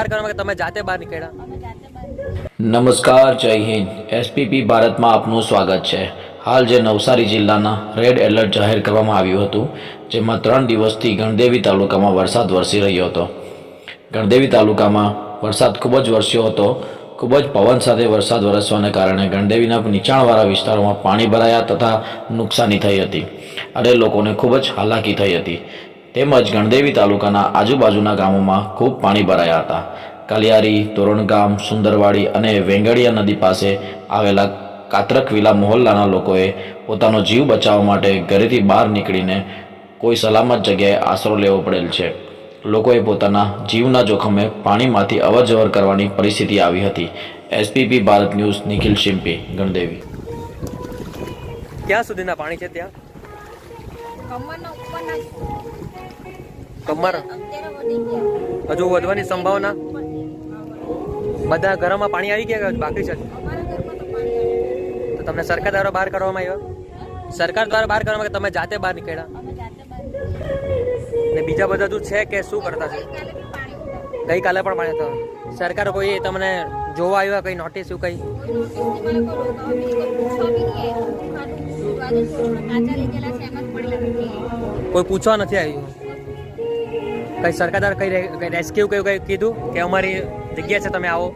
બહાર નીકળ્યા તમે જાતે બંધ નમસ્કાર, જય હિન્દ. એસપીપી ભારતમાં આપનું સ્વાગત છે. હાલ જે નવસારી જિલ્લાના રેડ એલર્ટ જાહેર કરવામાં આવ્યું હતું, જેમાં ત્રણ દિવસથી ગણદેવી તાલુકામાં વરસાદ વરસી રહ્યો હતો. ગણદેવી તાલુકામાં વરસાદ ખૂબ જ વરસ્યો હતો. ખૂબ જ પવન સાથે વરસાદ વરસવાને કારણે ગણદેવીના નીચાણવાળા વિસ્તારોમાં પાણી ભરાયા તથા નુકસાની થઈ હતી અને લોકોને ખૂબ જ હાલાકી થઈ હતી. તેમજ ગણદેવી તાલુકાના આજુબાજુના ગામોમાં ખૂબ પાણી ભરાયા હતા. કલિયારી તોરણગામ સુંદરવાડી અને વેંગડિયા નદી પાસે આવેલા કાતરક વિલા મહોલ્લાના લોકોએ પોતાનો જીવ બચાવવા માટે ઘરેથી બહાર નીકળીને કોઈ સલામત જગ્યાએ આશરો લેવો પડેલ છે. લોકોએ પોતાના જીવના જોખમે પાણીમાંથી અવરજવર કરવાની પરિસ્થિતિ આવી હતી. SPP Bharat news Nikhil Shimpi Gandevi. ક્યાં સુધીના પાણી છે ત્યાં? કમરના ઉપરના જ કમર? હજુ વધવાની સંભાવના? બધા ઘરમાં પાણી આવી ગયા બાકી છે? તો તમને સરકાર દ્વારા બહાર કરવામાં આવ્યો? સરકાર દ્વારા બહાર કરવામાં તમે જાતે બહાર નીકળ્યા? ને બીજા બધા તું છે કે શું કરતા છે? ગઈકાલે પાણી પણ હતો. સરકાર કોઈ તમને જોવા આવ્યા, કઈ નોટિસ એવું કઈ? કોઈ પૂછવા નથી આવ્યું? કઈ સરકાર દ્વારા કઈ રેસ્ક્યુ કયું કઈ કીધું? કે અમારી જગ્યા છે તમે આવો.